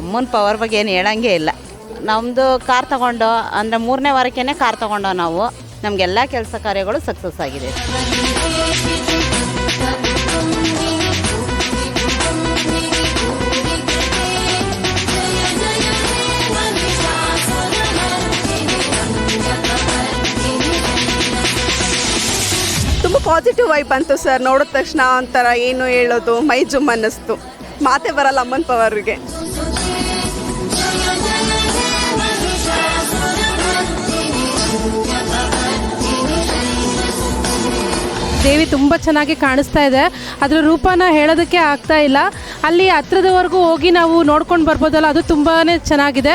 ಅಮ್ಮನ ಪವರ್ ಬಗ್ಗೆ ಏನು ಹೇಳಂಗೆ ಇಲ್ಲ. ನಮ್ಮದು ಕಾರ್ ತಗೊಂಡು, ಅಂದರೆ ಮೂರನೇ ವಾರಕ್ಕೇ ಕಾರ್ ತಗೊಂಡೋ ನಾವು, ನಮಗೆಲ್ಲ ಕೆಲಸ ಕಾರ್ಯಗಳು ಸಕ್ಸಸ್ ಆಗಿದೆ. ತುಂಬ ಪಾಸಿಟಿವ್ ವೈಬ್ ಬಂತು ಸರ್ ನೋಡಿದ ತಕ್ಷಣ ಒಂಥರ ಏನು ಹೇಳೋದು, ಮೈ ಜುಮ್ ಅನ್ನಿಸ್ತು. ಮಾತೆ ಬರಲ್ಲ ಅಮ್ಮನ ಪವರ್ಗೆ ದೇವಿ ತುಂಬ ಚೆನ್ನಾಗಿ ಕಾಣಿಸ್ತಾ ಇದೆ. ಅದರ ರೂಪನ ಹೇಳೋದಕ್ಕೆ ಆಗ್ತಾ ಇಲ್ಲ. ಅಲ್ಲಿ ಹತ್ರದವರೆಗೂ ಹೋಗಿ ನಾವು ನೋಡ್ಕೊಂಡು ಬರ್ಬೋದಲ್ಲ, ಅದು ತುಂಬಾ ಚೆನ್ನಾಗಿದೆ.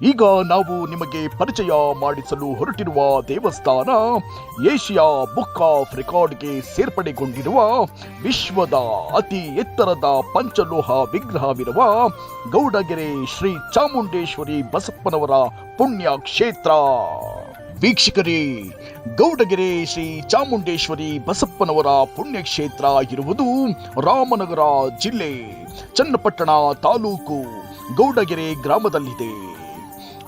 ಈಗ ನಾವು ನಿಮಗೆ ಪರಿಚಯ ಮಾಡಿಸಲು ಹೊರಟಿರುವ ದೇವಸ್ಥಾನ ಏಷ್ಯಾ ಬುಕ್ ಆಫ್ ರೆಕಾರ್ಡ್ಗೆ ಸೇರ್ಪಡೆಗೊಂಡಿರುವ ವಿಶ್ವದ ಅತಿ ಎತ್ತರದ ಪಂಚಲೋಹ ವಿಗ್ರಹವಿರುವ ಗೌಡಗೆರೆ ಶ್ರೀ ಚಾಮುಂಡೇಶ್ವರಿ ಬಸಪ್ಪನವರ ಪುಣ್ಯ ಕ್ಷೇತ್ರ ವೀಕ್ಷಕರೇ, ಗೌಡಗೆರೆ ಶ್ರೀ ಚಾಮುಂಡೇಶ್ವರಿ ಬಸಪ್ಪನವರ ಪುಣ್ಯಕ್ಷೇತ್ರ ಇರುವುದು ರಾಮನಗರ ಜಿಲ್ಲೆ ಚನ್ನಪಟ್ಟಣ ತಾಲೂಕು ಗೌಡಗೆರೆ ಗ್ರಾಮದಲ್ಲಿದೆ.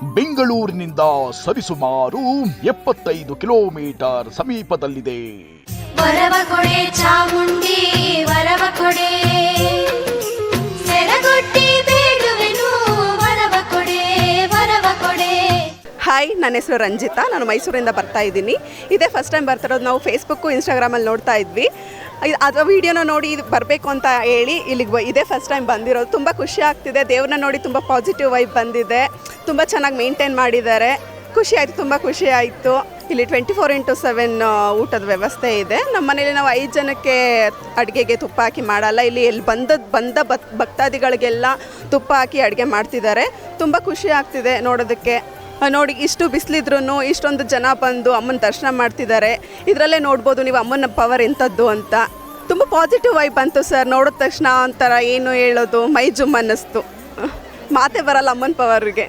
ಬೆಂಗಳೂರಿನಿಂದ ಸರಿಸುಮಾರು ಎಪ್ಪತ್ತೈದು ಕಿಲೋಮೀಟರ್ ಸಮೀಪದಲ್ಲಿದೆ. ಚಾಮುಂಡಿ ಹಾಯ್ ನನ್ನ ಹೆಸರು ರಂಜಿತಾ. ನಾನು ಮೈಸೂರಿಂದ ಬರ್ತಾ ಇದ್ದೀನಿ. ಇದೇ ಫಸ್ಟ್ ಟೈಮ್ ಬರ್ತಿರೋದು ನಾವು ಫೇಸ್ಬುಕ್ಕು ಇನ್ಸ್ಟಾಗ್ರಾಮಲ್ಲಿ ನೋಡ್ತಾ ಇದ್ವಿ. ಇದ್- ಅದು ವಿಡಿಯೋನ ನೋಡಿ ಬರಬೇಕು ಅಂತ ಹೇಳಿ ಇಲ್ಲಿಗೆ ಇದೇ ಫಸ್ಟ್ ಟೈಮ್ ಬಂದಿರೋದು. ತುಂಬ ಖುಷಿ ಆಗ್ತಿದೆ. ದೇವ್ರನ್ನ ನೋಡಿ ತುಂಬ ಪಾಸಿಟಿವ್ ವೈಬ್ ಬಂದಿದೆ. ತುಂಬ ಚೆನ್ನಾಗಿ ಮೇಂಟೈನ್ ಮಾಡಿದ್ದಾರೆ. ಖುಷಿ ಆಯಿತು, ತುಂಬ ಖುಷಿ ಆಯಿತು. ಇಲ್ಲಿ ಟ್ವೆಂಟಿ ಫೋರ್ ಇಂಟು ಸೆವೆನ್ ಊಟದ ವ್ಯವಸ್ಥೆ ಇದೆ. ನಮ್ಮ ಮನೇಲಿ ನಾವು ಐದು ಜನಕ್ಕೆ ಅಡುಗೆಗೆ ತುಪ್ಪ ಹಾಕಿ ಮಾಡಲ್ಲ. ಇಲ್ಲಿ ಎಲ್ಲಿ ಬಂದ ಭಕ್ ಭಕ್ತಾದಿಗಳಿಗೆಲ್ಲ ತುಪ್ಪ ಹಾಕಿ ಅಡುಗೆ ಮಾಡ್ತಿದ್ದಾರೆ. ತುಂಬ ಖುಷಿ ಆಗ್ತಿದೆ ನೋಡೋದಕ್ಕೆ. ನೋಡಿ, ಇಷ್ಟು ಬಿಸಿಲಿದ್ರೂ ಇಷ್ಟೊಂದು ಜನ ಬಂದು ಅಮ್ಮನ ದರ್ಶನ ಮಾಡ್ತಿದ್ದಾರೆ. ಇದರಲ್ಲೇ ನೋಡ್ಬೋದು ನೀವು ಅಮ್ಮನ ಪವರ್ ಎಂಥದ್ದು ಅಂತ. ತುಂಬ ಪಾಸಿಟಿವ್ ವೈಬ್ ಬಂತು ಸರ್ ನೋಡಿದ ತಕ್ಷಣ ಒಂಥರ ಏನು ಹೇಳೋದು, ಮೈ ಜುಮ್ ಅನ್ನಿಸ್ತು. ಮಾತೇ ಬರಲ್ಲ ಅಮ್ಮನ ಪವರ್ಗೆ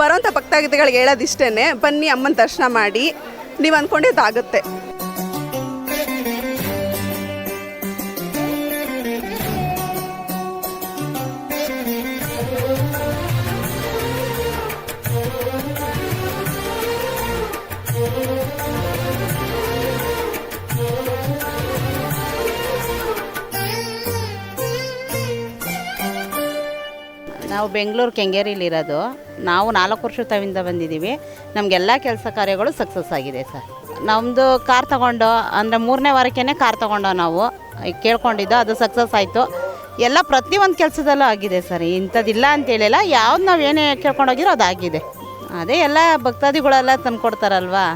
ಬರೋಂಥ ಭಕ್ತಾದಿಗಳಿಗೆ ಹೇಳೋದಿಷ್ಟೇ ಬನ್ನಿ ಅಮ್ಮನ ದರ್ಶನ ಮಾಡಿ. ನೀವು ಅಂದ್ಕೊಂಡಿದ್ದಾಗುತ್ತೆ ನಾವು ಬೆಂಗಳೂರು ಕೆಂಗೇರಿಲಿರೋದು ನಾವು ನಾಲ್ಕು ವರ್ಷ ತವಿಂದ ಬಂದಿದ್ದೀವಿ. ನಮಗೆಲ್ಲ ಕೆಲಸ ಕಾರ್ಯಗಳು ಸಕ್ಸಸ್ ಆಗಿದೆ ಸರ್. ನಮ್ಮದು ಕಾರ್ ತಗೊಂಡು, ಅಂದರೆ ಮೂರನೇ ವಾರಕ್ಕೇ ಕಾರ್ ತಗೊಂಡು ನಾವು ಕೇಳ್ಕೊಂಡಿದ್ದು ಅದು ಸಕ್ಸಸ್ ಆಯಿತು. ಎಲ್ಲ ಪ್ರತಿಯೊಂದು ಕೆಲಸದಲ್ಲೂ ಆಗಿದೆ ಸರ್. ಇಂಥದ್ದಿಲ್ಲ ಅಂತೇಳಿಲ್ಲ ಯಾವ್ದು ನಾವು ಏನೇ ಕೇಳ್ಕೊಂಡೋಗಿರೋ ಅದು ಆಗಿದೆ ಅದೇ ಎಲ್ಲ ಭಕ್ತಾದಿಗಳೆಲ್ಲ ತಂದು ಕೊಡ್ತಾರಲ್ವಾ?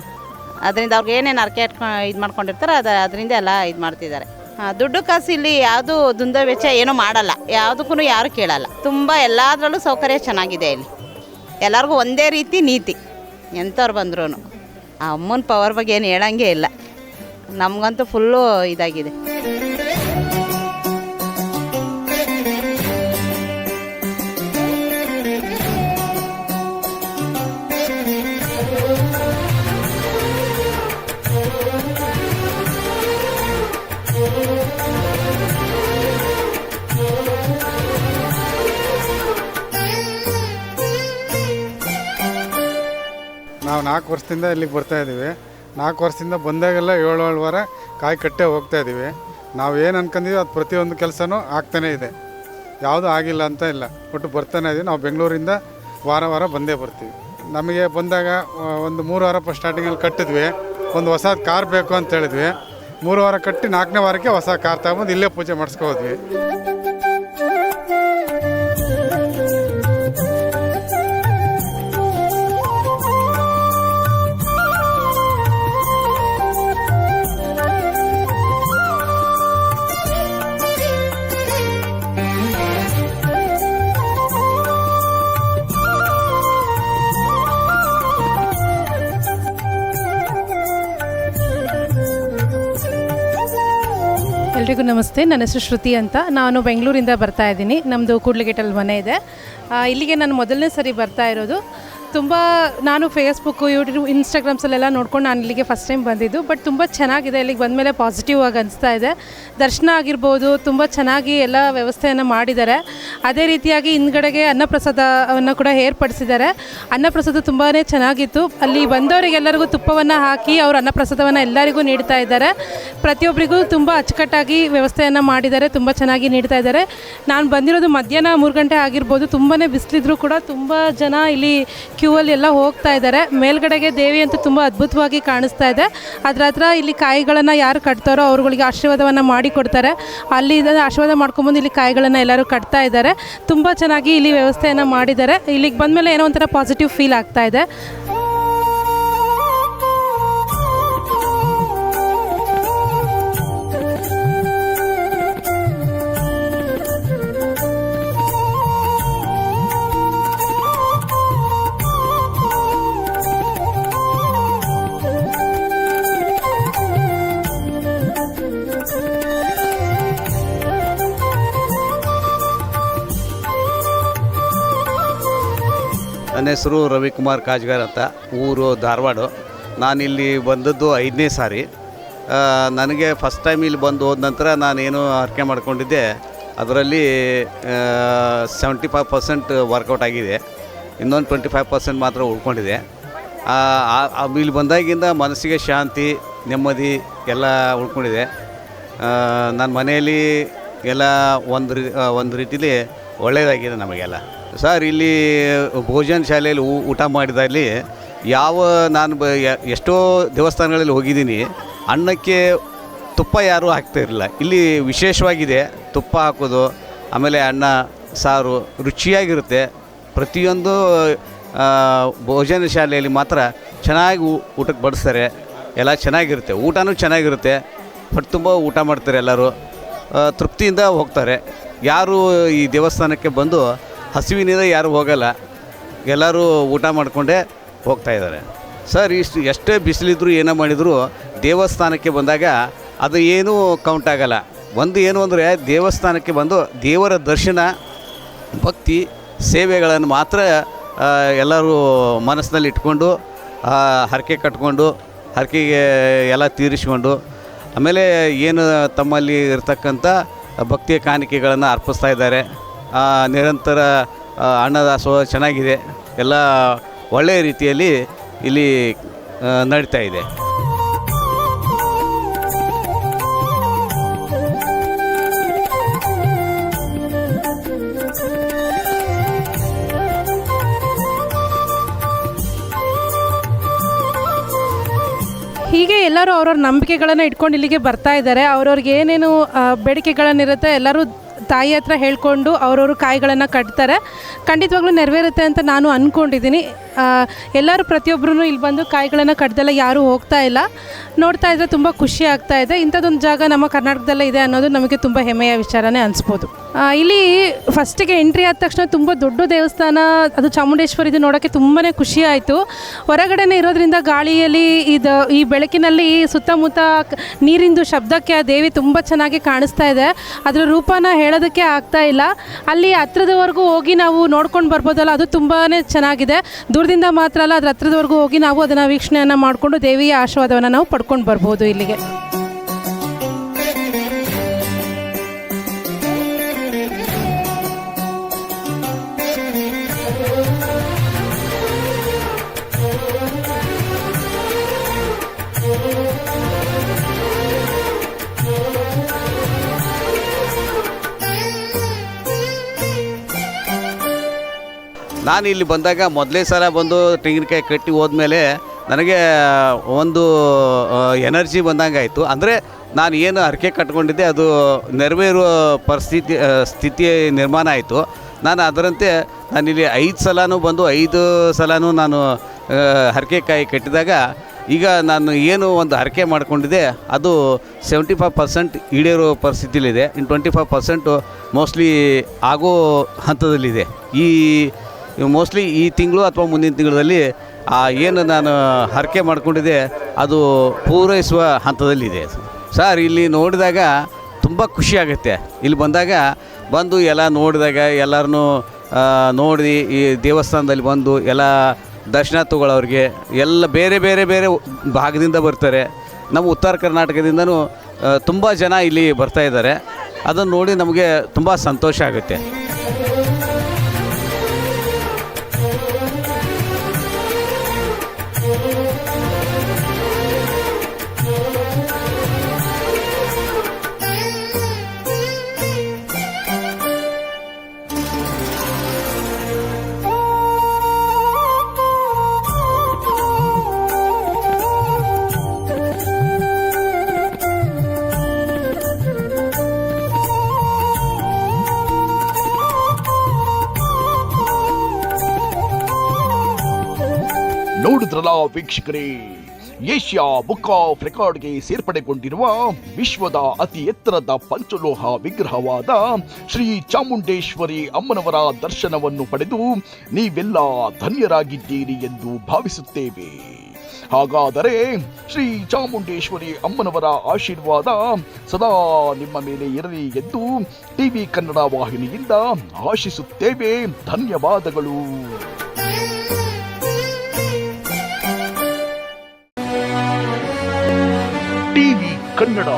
ಅದರಿಂದ ಅವ್ರಿಗೆ ಏನೇನು ಅರ್ಕೆ ಇಟ್ಕೊ ಇದು ಮಾಡ್ಕೊಂಡಿರ್ತಾರೆ ಅದು ಅದರಿಂದ ಎಲ್ಲ ಇದು ಮಾಡ್ತಿದ್ದಾರೆ. ದುಡ್ಡು ಕಾಸು ಇಲ್ಲಿ ಯಾವುದು ದುಂದ ವೆಚ್ಚ ಏನೂ ಮಾಡಲ್ಲ. ಯಾವುದಕ್ಕೂ ಯಾರು ಕೇಳಲ್ಲ. ತುಂಬ ಎಲ್ಲದರಲ್ಲೂ ಸೌಕರ್ಯ ಚೆನ್ನಾಗಿದೆ ಇಲ್ಲಿ. ಎಲ್ಲರಿಗೂ ಒಂದೇ ರೀತಿ ನೀತಿ. ಎಂಥವ್ರು ಬಂದ್ರೂ ಆ ಅಮ್ಮನ ಪವರ್ ಬಗ್ಗೆ ಏನು ಹೇಳಂಗೆ ಇಲ್ಲ. ನಮಗಂತೂ ಫುಲ್ಲು ಇದಾಗಿದೆ. ನಾವು ನಾಲ್ಕು ವರ್ಷದಿಂದ ಇಲ್ಲಿಗೆ ಬರ್ತಾ ಇದ್ದೀವಿ. ನಾಲ್ಕು ವರ್ಷದಿಂದ ಬಂದಾಗೆಲ್ಲ ಏಳು ಏಳು ವಾರ ಕಾಯಿ ಕಟ್ಟೆ ಹೋಗ್ತಾ ಇದ್ದೀವಿ. ನಾವು ಏನು ಅನ್ಕೊಂಡಿದ್ದೀವಿ ಅದು ಪ್ರತಿಯೊಂದು ಕೆಲಸನೂ ಆಗ್ತಾನೇ ಇದೆ. ಯಾವುದೂ ಆಗಿಲ್ಲ ಅಂತ ಇಲ್ಲ. ಒಟ್ಟು ಬರ್ತಾನೆ ಇದ್ದೀವಿ ನಾವು ಬೆಂಗಳೂರಿಂದ ವಾರ ವಾರ ಬಂದೇ ಬರ್ತೀವಿ. ನಮಗೆ ಬಂದಾಗ ಒಂದು ಮೂರು ವಾರ ಫಸ್ಟ್ ಸ್ಟಾರ್ಟಿಂಗಲ್ಲಿ ಕಟ್ಟಿದ್ವಿ. ಒಂದು ಹೊಸ ಕಾರ್ ಬೇಕು ಅಂತ ಹೇಳಿದ್ವಿ. ಮೂರು ವಾರ ಕಟ್ಟಿ ನಾಲ್ಕನೇ ವಾರಕ್ಕೆ ಹೊಸ ಕಾರ್ ತಗೊಂಬಂದು ಇಲ್ಲೇ ಪೂಜೆ ಮಾಡಿಸ್ಕೋದ್ವಿ ಎಲ್ರಿಗೂ ನಮಸ್ತೆ. ನನ್ನ ಹೆಸರು ಶ್ರುತಿ ಅಂತ. ನಾನು ಬೆಂಗಳೂರಿಂದ ಬರ್ತಾ ಇದ್ದೀನಿ. ನಮ್ಮದು ಕೂಡ್ಲಿಗೆಟಲ್ಲಿ ಮನೆ ಇದೆ. ಇಲ್ಲಿಗೆ ನಾನು ಮೊದಲನೇ ಸರಿ ಬರ್ತಾ ಇರೋದು. ತುಂಬ ನಾನು ಫೇಸ್ಬುಕ್ ಯೂಟ್ಯೂಬ್ ಇನ್ಸ್ಟಾಗ್ರಾಮ್ಸಲ್ಲೆಲ್ಲ ನೋಡ್ಕೊಂಡು ನಾನು ಇಲ್ಲಿಗೆ ಫಸ್ಟ್ ಟೈಮ್ ಬಂದಿದ್ದು ಬಟ್ ತುಂಬ ಚೆನ್ನಾಗಿದೆ. ಇಲ್ಲಿಗೆ ಬಂದಮೇಲೆ ಪಾಸಿಟಿವ್ ಆಗಿ ಅನಿಸ್ತಾ ಇದೆ. ದರ್ಶನ ಆಗಿರ್ಬೋದು, ತುಂಬ ಚೆನ್ನಾಗಿ ಎಲ್ಲ ವ್ಯವಸ್ಥೆಯನ್ನು ಮಾಡಿದ್ದಾರೆ. ಅದೇ ರೀತಿಯಾಗಿ ಹಿಂದ್ಗಡೆಗೆ ಅನ್ನಪ್ರಸಾದವನ್ನು ಕೂಡ ಏರ್ಪಡಿಸಿದ್ದಾರೆ. ಅನ್ನಪ್ರಸಾದ ತುಂಬಾ ಚೆನ್ನಾಗಿತ್ತು. ಅಲ್ಲಿ ಬಂದವರಿಗೆಲ್ಲರಿಗೂ ತುಪ್ಪವನ್ನು ಹಾಕಿ ಅವರು ಅನ್ನಪ್ರಸಾದವನ್ನು ಎಲ್ಲರಿಗೂ ನೀಡ್ತಾ ಇದ್ದಾರೆ. ಪ್ರತಿಯೊಬ್ಬರಿಗೂ ತುಂಬ ಅಚ್ಚುಕಟ್ಟಾಗಿ ವ್ಯವಸ್ಥೆಯನ್ನು ಮಾಡಿದ್ದಾರೆ, ತುಂಬ ಚೆನ್ನಾಗಿ ನೀಡ್ತಾ ಇದ್ದಾರೆ. ನಾನು ಬಂದಿರೋದು ಮಧ್ಯಾಹ್ನ ಮೂರು ಗಂಟೆ ಆಗಿರ್ಬೋದು ತುಂಬಾ ಬಿಸಿಲಿದ್ರು ಕೂಡ ತುಂಬ ಜನ ಇಲ್ಲಿ ಅಲ್ಲಿ ಎಲ್ಲ ಹೋಗ್ತಾ ಇದ್ದಾರೆ. ಮೇಲ್ಗಡೆಗೆ ದೇವಿ ಅಂತೂ ತುಂಬ ಅದ್ಭುತವಾಗಿ ಕಾಣಿಸ್ತಾ ಇದೆ. ಅದ್ರ ಹತ್ರ ಇಲ್ಲಿ ಕಾಯಿಗಳನ್ನು ಯಾರು ಕಟ್ತಾರೋ ಅವ್ರುಗಳಿಗೆ ಆಶೀರ್ವಾದವನ್ನು ಮಾಡಿ ಕೊಡ್ತಾರೆ. ಅಲ್ಲಿ ಆಶೀರ್ವಾದ ಮಾಡ್ಕೊಂಬಂದು ಇಲ್ಲಿ ಕಾಯಿಗಳನ್ನು ಎಲ್ಲರೂ ಕಟ್ತಾ ಇದ್ದಾರೆ. ತುಂಬ ಚೆನ್ನಾಗಿ ಇಲ್ಲಿ ವ್ಯವಸ್ಥೆಯನ್ನು ಮಾಡಿದ್ದಾರೆ. ಇಲ್ಲಿಗೆ ಬಂದಮೇಲೆ ಏನೋ ಒಂಥರ ಪಾಸಿಟಿವ್ ಫೀಲ್ ಆಗ್ತಾ ಇದೆ. ನನ್ನ ಹೆಸರು ರವಿಕುಮಾರ್ ಕಾಜ್ಗಾರ್ ಅಂತ, ಊರು ಧಾರವಾಡ. ನಾನಿಲ್ಲಿ ಬಂದದ್ದು ಐದನೇ ಸಾರಿ. ನನಗೆ ಫಸ್ಟ್ ಟೈಮ್ ಇಲ್ಲಿ ಬಂದು ಹೋದ ನಂತರ ನಾನೇನು ಹರಕೆ ಮಾಡ್ಕೊಂಡಿದ್ದೆ, ಅದರಲ್ಲಿ ಸೆವೆಂಟಿ ಫೈವ್ ಪರ್ಸೆಂಟ್ ವರ್ಕೌಟ್ ಆಗಿದೆ. ಇನ್ನೊಂದು ಟ್ವೆಂಟಿ ಫೈವ್ ಪರ್ಸೆಂಟ್ ಮಾತ್ರ ಉಳ್ಕೊಂಡಿದೆ. ಇಲ್ಲಿ ಬಂದಾಗಿಂದ ಮನಸ್ಸಿಗೆ ಶಾಂತಿ, ನೆಮ್ಮದಿ ಎಲ್ಲ ಉಳ್ಕೊಂಡಿದೆ. ನನ್ನ ಮನೆಯಲ್ಲಿ ಎಲ್ಲ ಒಂದು ಒಂದು ರೀತಿಲಿ ಒಳ್ಳೆಯದಾಗಿದೆ ನಮಗೆಲ್ಲ. ಸರ್, ಇಲ್ಲಿ ಭೋಜನ ಶಾಲೆಯಲ್ಲಿ ಊಟ ಮಾಡಿದಲ್ಲಿ ಯಾವ ನಾನು ಎಷ್ಟೋ ದೇವಸ್ಥಾನಗಳಲ್ಲಿ ಹೋಗಿದ್ದೀನಿ, ಅನ್ನಕ್ಕೆ ತುಪ್ಪ ಯಾರೂ ಹಾಕ್ತಾ ಇರಲಿಲ್ಲ. ಇಲ್ಲಿ ವಿಶೇಷವಾಗಿದೆ ತುಪ್ಪ ಹಾಕೋದು, ಆಮೇಲೆ ಅನ್ನ, ಸಾರು ರುಚಿಯಾಗಿರುತ್ತೆ. ಪ್ರತಿಯೊಂದು ಭೋಜನ ಶಾಲೆಯಲ್ಲಿ ಮಾತ್ರ ಚೆನ್ನಾಗಿ ಊಟಕ್ಕೆ ಬಡಿಸ್ತಾರೆ. ಎಲ್ಲ ಚೆನ್ನಾಗಿರುತ್ತೆ. ಊಟನೂ ಚೆನ್ನಾಗಿರುತ್ತೆ. ಹೊಟ್ಟೆ ತುಂಬ ಊಟ ಮಾಡ್ತಾರೆ ಎಲ್ಲರೂ. ತೃಪ್ತಿಯಿಂದ ಹೋಗ್ತಾರೆ. ಯಾರು ಈ ದೇವಸ್ಥಾನಕ್ಕೆ ಬಂದು ಹಸಿವಿನಿಂದ ಯಾರು ಹೋಗಲ್ಲ. ಎಲ್ಲರೂ ಊಟ ಮಾಡಿಕೊಂಡೇ ಹೋಗ್ತಾ ಇದ್ದಾರೆ. ಸರ್, ಇಷ್ಟು ಎಷ್ಟೇ ಬಿಸಿಲಿದ್ರು ಏನೋ ಮಾಡಿದರೂ ದೇವಸ್ಥಾನಕ್ಕೆ ಬಂದಾಗ ಅದು ಏನೂ ಕೌಂಟ್ ಆಗಲ್ಲ. ಒಂದು ಏನು ಅಂದರೆ ದೇವಸ್ಥಾನಕ್ಕೆ ಬಂದು ದೇವರ ದರ್ಶನ, ಭಕ್ತಿ, ಸೇವೆಗಳನ್ನು ಮಾತ್ರ ಎಲ್ಲರೂ ಮನಸ್ಸಿನಲ್ಲಿ ಇಟ್ಕೊಂಡು ಹರಕೆ ಕಟ್ಕೊಂಡು, ಹರಕೆಗೆ ಎಲ್ಲ ತೀರಿಸ್ಕೊಂಡು, ಆಮೇಲೆ ಏನು ತಮ್ಮಲ್ಲಿ ಇರ್ತಕ್ಕಂಥ ಭಕ್ತಿಯ ಕಾಣಿಕೆಗಳನ್ನು ಅರ್ಪಿಸ್ತಾ ಇದ್ದಾರೆ. ನಿರಂತರ ಅನ್ನದಾಸೋಹ ಚೆನ್ನಾಗಿದೆ. ಎಲ್ಲ ಒಳ್ಳೆಯ ರೀತಿಯಲ್ಲಿ ಇಲ್ಲಿ ನಡೀತಾ ಇದೆ. ಹೀಗೆ ಎಲ್ಲರೂ ಅವ್ರವ್ರ ನಂಬಿಕೆಗಳನ್ನು ಇಟ್ಕೊಂಡು ಇಲ್ಲಿಗೆ ಬರ್ತಾ ಇದ್ದಾರೆ. ಅವ್ರವ್ರಿಗೆ ಏನೇನು ಬೇಡಿಕೆಗಳನ್ನಿರುತ್ತೆ ಎಲ್ಲರೂ ತಾಯಿ ಹತ್ರ ಹೇಳ್ಕೊಂಡು ಅವ್ರವ್ರ ಕಾಯಿಗಳನ್ನು ಕಟ್ತಾರೆ. ಖಂಡಿತವಾಗ್ಲೂ ನೆರವೇರುತ್ತೆ ಅಂತ ನಾನು ಅಂದ್ಕೊಂಡಿದ್ದೀನಿ ಎಲ್ಲರೂ ಪ್ರತಿಯೊಬ್ಬರೂ ಇಲ್ಲಿ ಬಂದು ಕಾಯಿಗಳನ್ನು ಕಟ್ದೆಲ್ಲ ಯಾರೂ ಹೋಗ್ತಾ ಇಲ್ಲ. ನೋಡ್ತಾ ಇದ್ರೆ ತುಂಬ ಖುಷಿ ಆಗ್ತಾ ಇದೆ. ಇಂಥದ್ದೊಂದು ಜಾಗ ನಮ್ಮ ಕರ್ನಾಟಕದಲ್ಲೇ ಇದೆ ಅನ್ನೋದು ನಮಗೆ ತುಂಬ ಹೆಮ್ಮೆಯ ವಿಚಾರನೇ ಅನಿಸ್ಬೋದು. ಇಲ್ಲಿ ಫಸ್ಟಿಗೆ ಎಂಟ್ರಿ ಆದ ತಕ್ಷಣ ತುಂಬ ದೊಡ್ಡ ದೇವಸ್ಥಾನ, ಅದು ಚಾಮುಂಡೇಶ್ವರಿದು ನೋಡೋಕ್ಕೆ ತುಂಬಾ ಖುಷಿ ಆಯಿತು. ಹೊರಗಡೆನೇ ಇರೋದ್ರಿಂದ ಗಾಳಿಯಲ್ಲಿ ಇದು, ಈ ಬೆಳಕಿನಲ್ಲಿ ಸುತ್ತಮುತ್ತ ನೀರಿಂದು ಶಬ್ದಕ್ಕೆ ಆ ದೇವಿ ತುಂಬ ಚೆನ್ನಾಗಿ ಕಾಣಿಸ್ತಾ ಇದೆ. ಅದರ ರೂಪನ ಹೇಳೋದಕ್ಕೆ ಆಗ್ತಾ ಇಲ್ಲ. ಅಲ್ಲಿ ಹತ್ರದವರೆಗೂ ಹೋಗಿ ನಾವು ನೋಡ್ಕೊಂಡು ಬರ್ಬೋದಲ್ಲ, ಅದು ತುಂಬಾ ಚೆನ್ನಾಗಿದೆ. ದೂರದಿಂದ ಮಾತ್ರ ಅಲ್ಲ, ಅದ್ರ ಹತ್ರದವರೆಗೂ ಹೋಗಿ ನಾವು ಅದನ್ನು ವೀಕ್ಷಣೆಯನ್ನು ಮಾಡಿಕೊಂಡು ದೇವಿಯ ಆಶೀರ್ವಾದವನ್ನು ನಾವು ಪಡ್ಕೊಂಡು ಬರ್ಬೋದು ಇಲ್ಲಿಗೆ. ನಾನು ಇಲ್ಲಿ ಬಂದಾಗ ಮೊದಲೇ ಸಲ ಬಂದು ತೆಂಗಿನಕಾಯಿ ಕಟ್ಟಿ ಹೋದ್ಮೇಲೆ ನನಗೆ ಒಂದು ಎನರ್ಜಿ ಬಂದಂಗೆ ಆಯಿತು ಅಂದರೆ ನಾನು ಏನು ಹರಕೆ ಕಟ್ಕೊಂಡಿದ್ದೆ, ಅದು ನೆರವೇರುವ ಪರಿಸ್ಥಿತಿ ಸ್ಥಿತಿ ನಿರ್ಮಾಣ ಆಯಿತು. ನಾನು ಅದರಂತೆ ನಾನಿಲ್ಲಿ ಐದು ಸಲನೂ ಬಂದು ಐದು ಸಲನೂ ನಾನು ಹರಕೆ ಕಾಯಿ ಕಟ್ಟಿದಾಗ ಈಗ ನಾನು ಏನು ಒಂದು ಹರಕೆ ಮಾಡ್ಕೊಂಡಿದ್ದೆ, ಅದು ಸೆವೆಂಟಿ ಫೈವ್ ಪರ್ಸೆಂಟ್ ಈಡೇರೋ ಪರಿಸ್ಥಿತಿಲಿದೆ ಇನ್ನು ಟ್ವೆಂಟಿ ಫೈವ್ ಪರ್ಸೆಂಟು ಮೋಸ್ಟ್ಲಿ ಆಗೋ ಹಂತದಲ್ಲಿದೆ. ಈ ಮೋಸ್ಟ್ಲಿ ಈ ತಿಂಗಳು ಅಥವಾ ಮುಂದಿನ ತಿಂಗಳಲ್ಲಿ, ಆ ಏನು ನಾನು ಹರಕೆ ಮಾಡಿಕೊಂಡಿದೆ ಅದು ಪೂರೈಸುವ ಹಂತದಲ್ಲಿದೆ. ಸರ್ ಇಲ್ಲಿ ನೋಡಿದಾಗ ತುಂಬ ಖುಷಿ ಆಗುತ್ತೆ. ಇಲ್ಲಿ ಬಂದಾಗ ಬಂದು ಎಲ್ಲ ನೋಡಿದಾಗ ಎಲ್ಲರನ್ನೂ ನೋಡಿ ಈ ದೇವಸ್ಥಾನದಲ್ಲಿ ಬಂದು ಎಲ್ಲ ದರ್ಶನ ತಗೊಳ್ಳೋರಿಗೆ, ಎಲ್ಲ ಬೇರೆ ಬೇರೆ ಬೇರೆ ಭಾಗದಿಂದ ಬರ್ತಾರೆ. ನಮ್ಮ ಉತ್ತರ ಕರ್ನಾಟಕದಿಂದನೂ ತುಂಬ ಜನ ಇಲ್ಲಿ ಬರ್ತಾ ಇದ್ದಾರೆ. ಅದನ್ನು ನೋಡಿ ನಮಗೆ ತುಂಬ ಸಂತೋಷ ಆಗುತ್ತೆ. ನೋಡಿದ್ರಲ್ಲ ವೀಕ್ಷಕರೇ, ಏಷ್ಯಾ ಬುಕ್ ಆಫ್ ರೆಕಾರ್ಡ್ಗೆ ಸೇರ್ಪಡೆಗೊಂಡಿರುವ ವಿಶ್ವದ ಅತಿ ಎತ್ತರದ ಪಂಚಲೋಹ ವಿಗ್ರಹವಾದ ಶ್ರೀ ಚಾಮುಂಡೇಶ್ವರಿ ಅಮ್ಮನವರ ದರ್ಶನವನ್ನು ಪಡೆದು ನೀವೆಲ್ಲ ಧನ್ಯರಾಗಿದ್ದೀರಿ ಎಂದು ಭಾವಿಸುತ್ತೇವೆ. ಹಾಗಾದರೆ ಶ್ರೀ ಚಾಮುಂಡೇಶ್ವರಿ ಅಮ್ಮನವರ ಆಶೀರ್ವಾದ ಸದಾ ನಿಮ್ಮ ಮೇಲೆ ಇರಲಿ ಎಂದು ಟಿವಿ ಕನ್ನಡ ವಾಹಿನಿಯಿಂದ ಆಶಿಸುತ್ತೇವೆ. ಧನ್ಯವಾದಗಳು. ಕನ್ನಡ.